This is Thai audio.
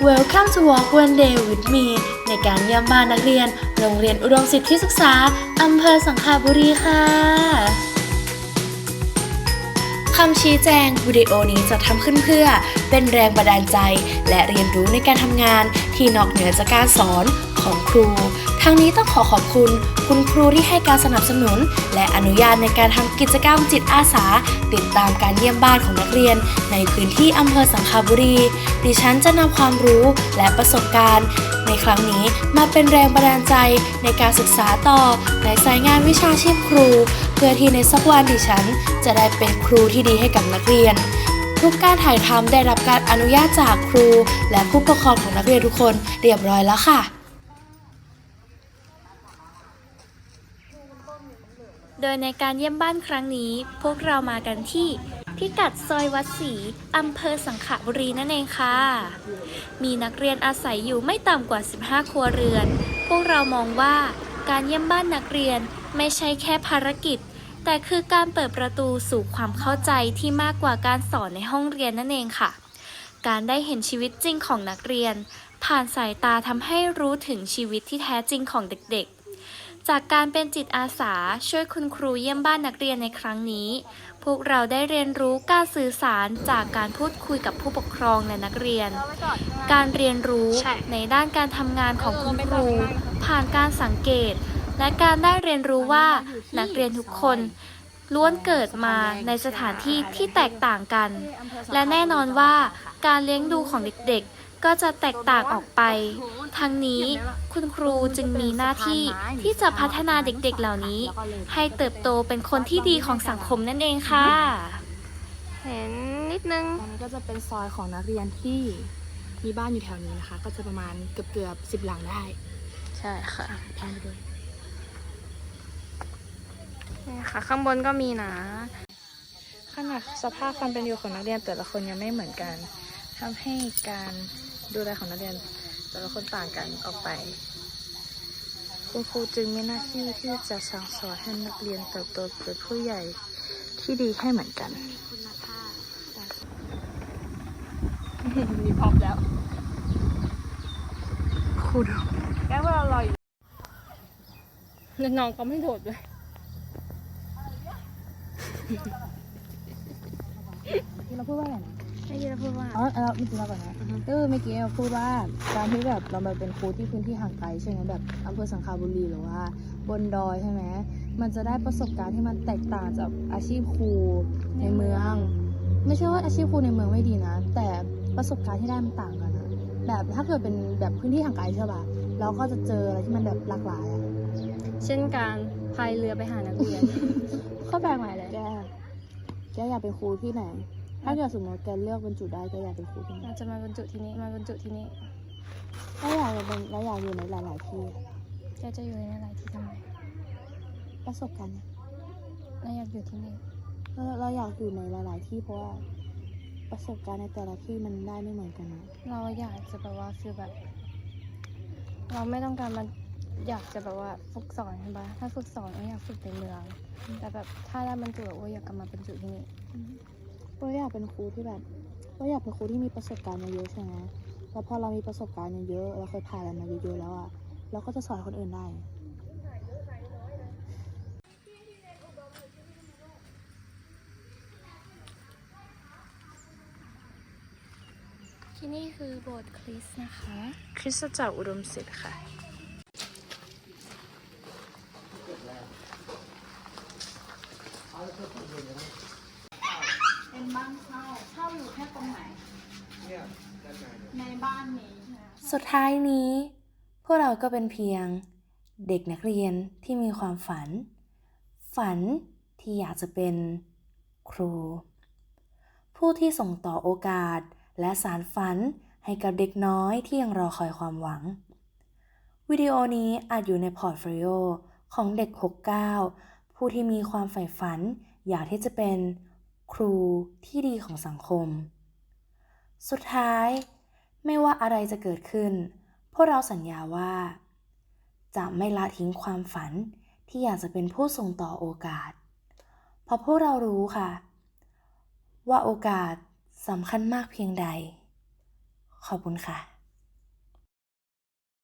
Welcome to Walk One Day with me ในการเยี่ยมบ้านนักเรียน โรงเรียนอุดมสิทธิศึกษา อำเภอสังขบุรีค่ะ คำชี้แจงวิดีโอนี้จะทำขึ้นเพื่อ เป็นแรงบันดาลใจ และเรียนรู้ในการทำงานที่นอกเหนือจากการสอนของครู ทั้งนี้ต้องขอขอบคุณ คุณครูที่ให้การสนับสนุน และอนุญาตในการทำกิจกรรมจิตอาสา ติดตามการเยี่ยมบ้านของนักเรียน ในพื้นที่อำเภอสังขบุรี ดิฉันจะนำความรู้และประสบการณ์ ในครั้งนี้มาเป็นแรงบันดาลใจในการศึกษาต่อในสายงานวิชาชีพครู เพื่อที่ในสักวันดิฉัน จะได้เป็นครูที่ดีให้กับนักเรียน ทุกการถ่ายทำได้รับการอนุญาตจากครู และผู้ปกครองของนักเรียนทุกคนเรียบร้อยแล้วค่ะ โดยในการเยี่ยมบ้านครั้งนี้ พวกเรามากันที่พิกัดซอยวัดศรีอำเภอสังขบุรีนั่นเองค่ะ มีนักเรียนอาศัยอยู่ไม่ต่ำกว่า 15 ครัวเรือน พวกเรามองว่า การเยี่ยมบ้านนักเรียนไม่ใช่แค่ภารกิจ แต่คือการเปิดประตูสู่ความเข้าใจที่มากกว่าการสอนในห้องเรียนนั่นเองค่ะ การได้เห็นชีวิตจริงของนักเรียน ผ่านสายตาทำให้รู้ถึงชีวิตที่แท้จริงของเด็กๆ จากการเป็นจิตอาสาช่วยคุณครูเยี่ยมบ้านนักเรียนในครั้งนี้ พวกเราได้เรียนรู้การสื่อสารจากการพูดคุยกับผู้ปกครองและนักเรียน การเรียนรู้ใช่ในด้านการทำงานของคุณครู ผ่านการสังเกต และการได้เรียนรู้ว่านักเรียนทุกคนล้วนเกิดมาในสถานที่ที่แตกต่างกัน และแน่นอนว่าการเลี้ยงดูของเด็กๆ ก็จะแตกต่างออกไป ทั้งนี้คุณครูจึงมีหน้าที่ที่จะพัฒนาเด็กๆเหล่านี้ ให้เติบโตเป็นคนที่ดีของสังคมนั่นเองค่ะ เห็นนิดนึงตรงนี้ก็จะเป็นซอยของนักเรียนที่มีบ้านอยู่แถวนี้นะคะ ก็จะประมาณเกือบเกือบสิบหลังได้ ใช่ค่ะแพนไปด้วยนี่ค่ะ ข้างบนก็มีนะขนาดสภาพความเป็นอยู่ของนักเรียนแต่ละคนยังไม่เหมือนกัน ทำให้การดูแลของนักเรียนแต่ละคนต่างกันออกไป คุณครูจึงมีหน้าที่ที่จะสั่งสอนให้นักเรียนเติบโตเป็นผู้ใหญ่ที่ดีให้เหมือนกันมีพร้อมแล้วครูดูแก้วเราลอยน้องก็ไม่โดดเลยที่เราพูดว่าอะไรนะ ไม่ยินพูดว่า อ๋อเราเมื่อกี้เราก่อนนะก็คือเมื่อกี้เราพูดว่าการที่แบบเรามาเป็นครูที่พื้นที่ห่างไกลใช่ไหมแบบอำเภอสังขบุรีหรือว่า บนดอยใช่ไหมมันจะได้ประสบการณ์ที่มันแตกต่างจากอาชีพครูในเมือง ไม่ใช่ว่าอาชีพครูในเมืองไม่ดีนะ แต่ประสบการณ์ที่ได้มันต่างกันนะแบบถ้าเกิดเป็นแบบพื้นที่ห่างไกลใช่ป่ะเราก็จะเจออะไรที่มันแบบหลากหลายอะเช่นการพายเรือไปหานักเรียนข้อแปลใหม่เลยแกแกอยากเป็นครูที่ไหน ถ้าเกิดสมมติแกเลือกบรรจุได้แกอยากเป็นครูที่ไหนเราจะมาบรรจุที่นี่มาบรรจุที่นี่แล้วอยากจะเป็นแล้วอยากอยู่ในหลาย ๆ ที่ แกจะอยู่ในอะไรที่ทำไมประสบการณ์เนี่ยเราอยากอยู่ที่นี่เราเราอยากอยู่ในหลาย ๆ ที่เพราะว่าประสบการณ์ในแต่ละที่มันได้ไม่เหมือนกันนะเราอยากจะแบบว่าฟีลแบบ เราไม่ต้องการมันอยากจะแบบว่าฝึกสอนใช่ปะถ้าฝึกสอนเราอยากฝึกในเมือง แต่แบบถ้าได้บรรจุโอ้ยอยากกลับมาบรรจุที่นี่ เราอยากเป็นครูที่แบบเราอยากเป็นครูที่มีประสบการณ์เยอะๆใช่ไหมแล้วพอเรามีประสบการณ์เยอะๆเราเคยผ่านอะไรมาเยอะๆแล้วอะเราก็จะสอนคนอื่นได้ที่นี่คือโบสถ์คริสต์นะคะ คริสตจักรอุดมศิษย์ค่ะ เป็นบ้านเช่าเช่าอยู่แค่ตรงไหน ใน บ้านนี้สุดท้ายนี้ พวกเราก็เป็นเพียงเด็กนักเรียนที่มีความฝัน ฝันที่อยากจะเป็นครู ผู้ที่ส่งต่อโอกาสและสารฝันให้กับเด็กน้อยที่ยังรอคอยความหวัง วิดีโอนี้อาจอยู่ในพอร์ตโฟลิโอของเด็ก 69 ผู้ที่มีความใฝ่ฝัน อยากที่จะเป็นครูที่ดีของสังคม สุดท้าย ไม่ว่าอะไรจะเกิดขึ้น พวกเราสัญญาว่า จะไม่ละทิ้งความฝันที่อยากจะเป็นผู้ส่งต่อโอกาส เพราะพวกเรารู้ค่ะ ว่าโอกาสสำคัญมากเพียงใด ขอบคุณค่ะ